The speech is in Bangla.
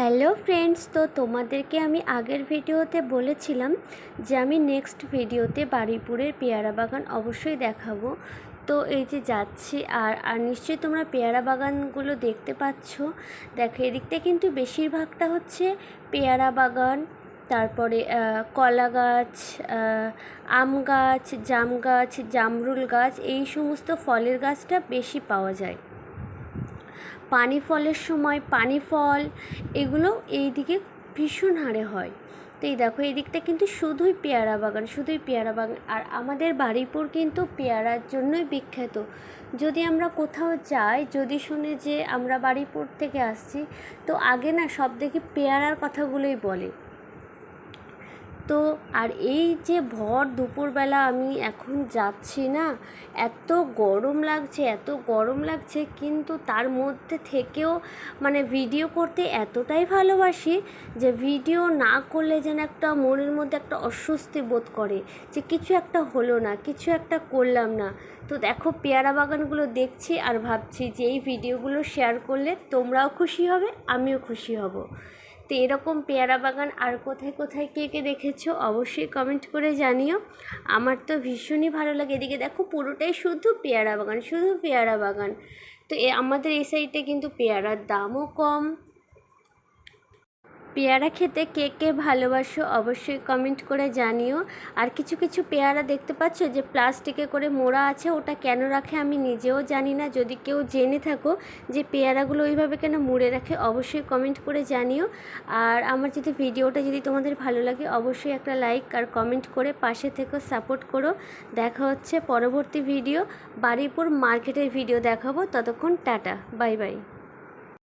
হ্যালো ফ্রেন্ডস, তো তোমাদেরকে আমি আগের ভিডিওতে বলেছিলাম যে আমি নেক্সট ভিডিওতে বারুইপুরের পেয়ারা বাগান অবশ্যই দেখাবো। তো এই যে যাচ্ছি আর আর নিশ্চয়ই তোমরা পেয়ারা বাগানগুলো দেখতে পাচ্ছ। দেখো, এদিকটা কিন্তু বেশিরভাগটা হচ্ছে পেয়ারা বাগান, তারপরে কলা গাছ আম গাছ, জাম গাছ, জামরুল গাছ, এই সমস্ত ফলের গাছটা বেশি পাওয়া যায়। পানি ফলের সময় পানি ফল এগুলো এই দিকে ভীষণ হারে হয়। তো এই দেখো এদিকটা দিকটা কিন্তু শুধুই পেয়ারা বাগান, শুধুই পেয়ারা বাগান। আর আমাদের বাড়িপুর কিন্তু পেয়ারার জন্যই বিখ্যাত। যদি আমরা কোথাও যাই, যদি শুনে যে আমরা বাড়িপুর থেকে আসছি, তো আগে না সব দেখি পেয়ারার কথাগুলোই বলে। তো আর এই যে ভর দুপুরবেলা আমি এখন যাচ্ছি না, এত গরম লাগছে, এত গরম লাগছে, কিন্তু তার মধ্যে থেকেও মানে ভিডিও করতে এতটাই ভালোবাসি যে ভিডিও না করলে যেন একটা মনের মধ্যে একটা অস্বস্তি বোধ করে যে কিছু একটা হলো না, কিছু একটা করলাম না। তো দেখো পেয়ারা বাগানগুলো দেখছি আর ভাবছি যে এই ভিডিওগুলো শেয়ার করলে তোমরাও খুশি হবে, আমিও খুশি হব। তো এরকম পেয়ারা বাগান আর কোথায় কোথায় কে কে দেখেছ অবশ্যই কমেন্ট করে জানিও। আমার তো ভীষণই ভালো লাগে। এদিকে দেখো পুরোটাই শুধু পেয়ারা বাগান, শুধু পেয়ারা বাগান। তো এ আমাদের এই সাইডে কিন্তু পেয়ারার দামও কম। পেয়ারা খেতে কে কে ভালোবাসো অবশ্যই কমেন্ট করে জানিও। আর কিছু কিছু পেয়ারা দেখতে পাচ্ছ যে প্লাস্টিকে করে মোড়া আছে, ওটা কেন রাখে আমি নিজেও জানি না। যদি কেউ জেনে থাকো যে পেয়ারাগুলো ওইভাবে কেন মুড়ে রাখে, অবশ্যই কমেন্ট করে জানিও। আর আমার যদি ভিডিওটা যদি তোমাদের ভালো লাগে, অবশ্যই একটা লাইক আর কমেন্ট করে পাশে থেকে সাপোর্ট করো। দেখা হচ্ছে পরবর্তী ভিডিও বারুইপুর মার্কেটের ভিডিও দেখাবো। ততক্ষণ টাটা বাই বাই